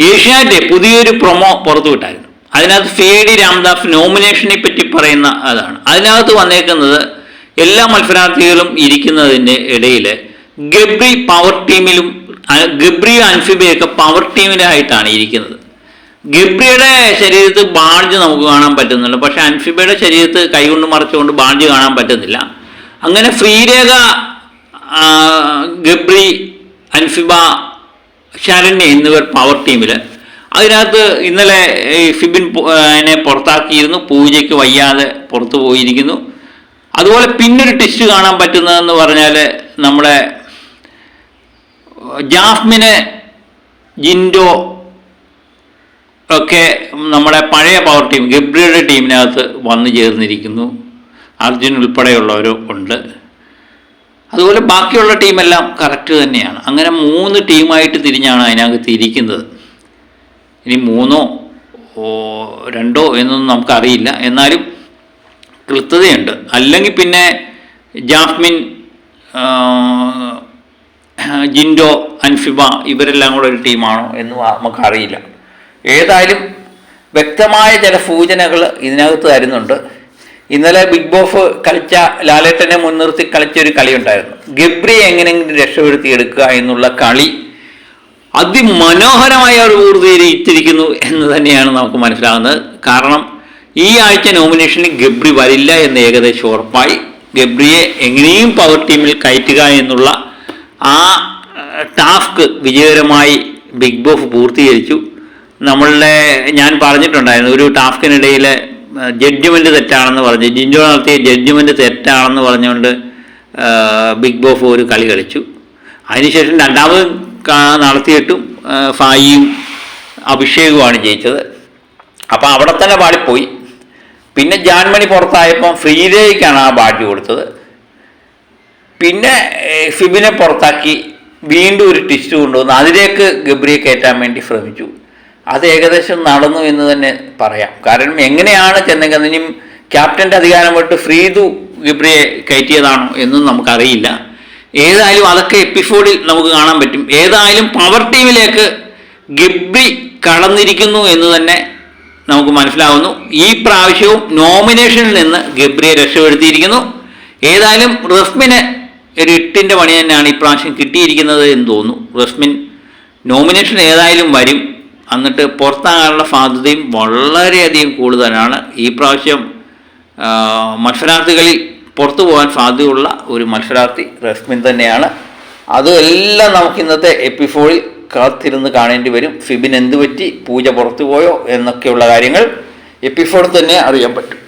ഏഷ്യാനെറ്റ് പുതിയൊരു പ്രൊമോ പുറത്തുവിട്ടായിരുന്നു അതിനകത്ത് ഫേഡി രാംദാസ് നോമിനേഷനെ പറ്റി പറയുന്ന അതാണ്. അതിനകത്ത് വന്നേക്കുന്നത് എല്ലാ മത്സരാർത്ഥികളും ഇരിക്കുന്നതിന്റെ ഇടയിൽ ഗബ്രി പവർ ടീമിലും ഗബ്രി അൻഫിബയൊക്കെ പവർ ടീമിലായിട്ടാണ് ഇരിക്കുന്നത്. ഗബ്രിയുടെ ശരീരത്ത് ബാഡ്ജ് നമുക്ക് കാണാൻ പറ്റുന്നുണ്ട്. പക്ഷേ അൻഫിബയുടെ ശരീരത്ത് കൈകൊണ്ട് മറച്ചുകൊണ്ട് ബാഡ്ജ് കാണാൻ പറ്റുന്നില്ല. അങ്ങനെ ഫ്രീരേഖ ആ, ഗബ്രി അൻഫിബ ശരണ്യ എന്നിവർ പവർ ടീമിൽ അതിനകത്ത് ഇന്നലെ ഈ ഫിബിൻ എന്നെ പുറത്താക്കിയിരുന്നു. പൂജയ്ക്ക് വയ്യാതെ പുറത്തു പോയിരിക്കുന്നു. അതുപോലെ പിന്നൊരു ടെസ്റ്റ് കാണാൻ പറ്റുന്നതെന്ന് പറഞ്ഞാൽ നമ്മുടെ ജാസ്മിനെ ജിൻഡോ ഒക്കെ നമ്മുടെ പഴയ പവർ ടീം ഗബ്രിയുടെ ടീമിനകത്ത് വന്നു ചേർന്നിരിക്കുന്നു. അർജുൻ ഉൾപ്പെടെയുള്ളവരും ഉണ്ട്. അതുപോലെ ബാക്കിയുള്ള ടീമെല്ലാം കറക്റ്റ് തന്നെയാണ്. അങ്ങനെ മൂന്ന് ടീമായിട്ട് തിരിഞ്ഞാണ് അതിനകത്ത് ഇരിക്കുന്നത്. ഇനി മൂന്നോ രണ്ടോ എന്നൊന്നും നമുക്കറിയില്ല. എന്നാലും കൃത്യതയുണ്ട്. അല്ലെങ്കിൽ പിന്നെ ജാഫ്മിൻ ജിൻഡോ അൻഫിബ ഇവരെല്ലാം കൂടെ ഒരു ടീമാണോ എന്ന് നമുക്കറിയില്ല. ഏതായാലും വ്യക്തമായ ചില സൂചനകൾ ഇതിനകത്ത് തരുന്നുണ്ട്. ഇന്നലെ ബിഗ് ബോസ് കളിച്ച ലാലേട്ടനെ മുൻനിർത്തി കളിച്ച ഒരു കളി ഉണ്ടായിരുന്നു. ഗബ്രിയെ എങ്ങനെയെങ്കിലും രക്ഷപ്പെടുത്തിയെടുക്കുക എന്നുള്ള കളി അതിമനോഹരമായ ഒരു ഊർജയിരിച്ചിരിക്കുന്നു എന്ന് തന്നെയാണ് നമുക്ക് മനസ്സിലാകുന്നത്. കാരണം ഈ ആഴ്ച നോമിനേഷനിൽ ഗബ്രി വരില്ല എന്ന് ഏകദേശം ഉറപ്പായി. ഗബ്രിയെ എങ്ങനെയും പവർ ടീമിൽ കയറ്റുക എന്നുള്ള ആ ടാസ്ക് വിജയകരമായി ബിഗ് ബോസ് പൂർത്തീകരിച്ചു. നമ്മളുടെ ഞാൻ പറഞ്ഞിട്ടുണ്ടായിരുന്നു ഒരു ടാസ്കിനിടയിൽ ജഡ്ജ്മെന്റ് തെറ്റാണെന്ന് പറഞ്ഞ് ജിൻജോ നടത്തിയ ജഡ്ജ്മെന്റ് തെറ്റാണെന്ന് പറഞ്ഞുകൊണ്ട് ബിഗ് ബോസ് ഒരു കളി കളിച്ചു. അതിനുശേഷം രണ്ടാമത് നടത്തിയിട്ടും ഫായിയും അഭിഷേകുമാണ് ജയിച്ചത്. അപ്പം അവിടെ തന്നെ പാടിപ്പോയി പിന്നെ ജാൻമണി പുറത്തായപ്പം ഫ്രീദേവിക്കാണ് ആ ബാഡ്ജ് കൊടുത്തത്. പിന്നെ ഫിബിനെ പുറത്താക്കി വീണ്ടും ഒരു ടിസ്റ്റ് കൊണ്ടുവന്ന് അതിലേക്ക് ഗബ്രിയെ കയറ്റാൻ വേണ്ടി ശ്രമിച്ചു. അത് ഏകദേശം നടന്നു എന്ന് തന്നെ പറയാം. കാരണം എങ്ങനെയാണ് ചെന്നൈക്കന്നിനും ക്യാപ്റ്റന്റെ അധികാരം വിട്ട് ഫ്രീദു ഗിബ്രിയെ കയറ്റിയതാണോ എന്നും നമുക്കറിയില്ല. ഏതായാലും അതൊക്കെ എപ്പിസോഡിൽ നമുക്ക് കാണാൻ പറ്റും. ഏതായാലും പവർ ടീമിലേക്ക് ഗിബ്രി കടന്നിരിക്കുന്നു എന്ന് തന്നെ നമുക്ക് മനസ്സിലാവുന്നു. ഈ പ്രാവശ്യവും നോമിനേഷനിൽ നിന്ന് ഗബ്രിയെ രക്ഷപ്പെടുത്തിയിരിക്കുന്നു. ഏതായാലും റസ്മിന് ഒരു എട്ടിന്റെ പണി തന്നെയാണ് ഇപ്രാവശ്യം കിട്ടിയിരിക്കുന്നത് എന്ന് തോന്നുന്നു. റസ്മിൻ നോമിനേഷൻ ഏതായാലും വരും. എന്നിട്ട് പുറത്താകാനുള്ള സാധ്യതയും വളരെയധികം കൂടുതലാണ്. ഈ പ്രാവശ്യം മത്സരാർത്ഥികളിൽ പുറത്തു പോകാൻ സാധ്യതയുള്ള ഒരു മത്സരാർത്ഥി റസ്മിൻ തന്നെയാണ്. അതെല്ലാം നമുക്ക് ഇന്നത്തെ എപ്പിസോഡിൽ കാത്തിരുന്ന് കാണേണ്ടി വരും. ഫിബിൻ എന്ത് പറ്റി പൂജ പുറത്തു പോയോ എന്നൊക്കെയുള്ള കാര്യങ്ങൾ എപ്പിസോഡിൽ തന്നെ അറിയാൻ പറ്റും.